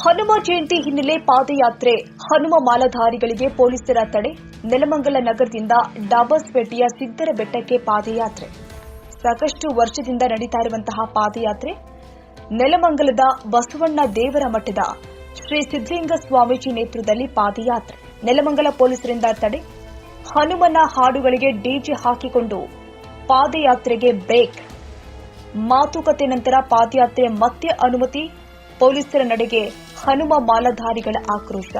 ಹನುಮ ಜಯಂತಿ ಹಿನ್ನೆಲೆ ಪಾದಯಾತ್ರೆ. ಹನುಮ ಮಾಲಧಾರಿಗಳಿಗೆ ಪೊಲೀಸರ ತಡೆ. ನೆಲಮಂಗಲ ನಗರದಿಂದ ಡಾಬಸ್ಪೇಟೆಯ ಸಿದ್ದರ ಬೆಟ್ಟಕ್ಕೆ ಪಾದಯಾತ್ರೆ. ಸಾಕಷ್ಟು ವರ್ಷದಿಂದ ನಡೀತಾ ಇರುವಂತಹ ಪಾದಯಾತ್ರೆ. ನೆಲಮಂಗಲದ ಬಸವಣ್ಣ ದೇವರ ಮಠದ ಶ್ರೀ ಸಿದ್ದಲಿಂಗ ಸ್ವಾಮೀಜಿ ನೇತೃತ್ವದಲ್ಲಿ ಪಾದಯಾತ್ರೆ. ನೆಲಮಂಗಲ ಪೊಲೀಸರಿಂದ ತಡೆ. ಹನುಮನ ಹಾಡುಗಳಿಗೆ ಡಿಜೆ ಹಾಕಿಕೊಂಡು ಪಾದಯಾತ್ರೆಗೆ ಬ್ರೇಕ್. ಮಾತುಕತೆ ನಂತರ ಪಾದಯಾತ್ರೆ ಮತ್ತೆ ಅನುಮತಿ. ಪೊಲೀಸರ ನಡೆಗೆ ಹನುಮ ಮಾಲಧಾರಿಗಳ ಆಕ್ರೋಶ.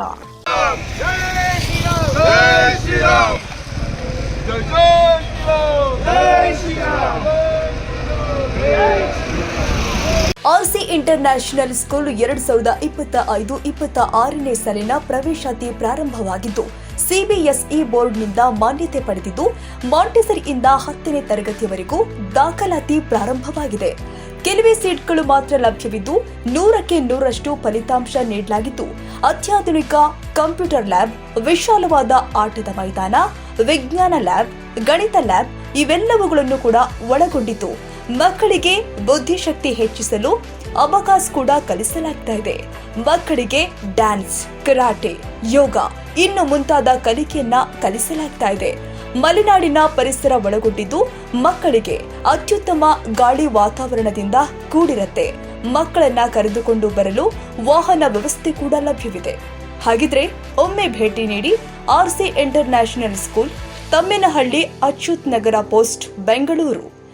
Jai international RC school ಎರಡು ಸಾವಿರದ ಇಪ್ಪತ್ತ ಐದು, ಇಪ್ಪತ್ತ ಆರನೇ ಸಾಲಿನ ಪ್ರವೇಶಾತಿ ಪ್ರಾರಂಭವಾಗಿದ್ದು, ಸಿಬಿಎಸ್ಇ ಬೋರ್ಡ್ನಿಂದ ಮಾನ್ಯತೆ ಪಡೆದಿದ್ದು, ಮಾಂಟೆಸರಿಯಿಂದ ಹತ್ತನೇ ತರಗತಿಯವರೆಗೂ ದಾಖಲಾತಿ ಪ್ರಾರಂಭವಾಗಿದೆ. ಕೆಲವೇ ಸೀಟ್ಗಳು ಮಾತ್ರ ಲಭ್ಯವಿದ್ದು ನೂರಕ್ಕೆ ನೂರಷ್ಟು ಫಲಿತಾಂಶ ನೀಡಲಾಗಿದ್ದು ಅತ್ಯಾಧುನಿಕ ಕಂಪ್ಯೂಟರ್ ಲ್ಯಾಬ್, ವಿಶಾಲವಾದ ಆಟದ ಮೈದಾನ, ವಿಜ್ಞಾನ ಲ್ಯಾಬ್, ಗಣಿತ ಲ್ಯಾಬ್ ಇವೆಲ್ಲವುಗಳನ್ನು ಕೂಡ ಒಳಗೊಂಡಿತು ಮಕ್ಕಳಿಗೆ ಬುದ್ಧಿಶಕ್ತಿ ಹೆಚ್ಚಿಸಲು ಅವಕಾಶ ಕೂಡ ಕಲಿಸಲಾಗ್ತಾ ಇದೆ. ಮಕ್ಕಳಿಗೆ ಡ್ಯಾನ್ಸ್, ಕರಾಟೆ, ಯೋಗ ಇನ್ನು ಮುಂತಾದ ಕಲಿಕೆಯನ್ನ ಕಲಿಸಲಾಗ್ತಾ ಇದೆ. ಮಲೆನಾಡಿನ ಪರಿಸರ ಒಳಗೊಂಡಿದ್ದು ಮಕ್ಕಳಿಗೆ ಅತ್ಯುತ್ತಮ ಗಾಳಿ ವಾತಾವರಣದಿಂದ ಕೂಡಿರತ್ತೆ. ಮಕ್ಕಳನ್ನ ಕರೆದುಕೊಂಡು ಬರಲು ವಾಹನ ವ್ಯವಸ್ಥೆ ಕೂಡ ಲಭ್ಯವಿದೆ. ಹಾಗಿದ್ರೆ ಒಮ್ಮೆ ಭೇಟಿ ನೀಡಿ RC international school Tammenahalli Achyut Nagar post, Bengaluru.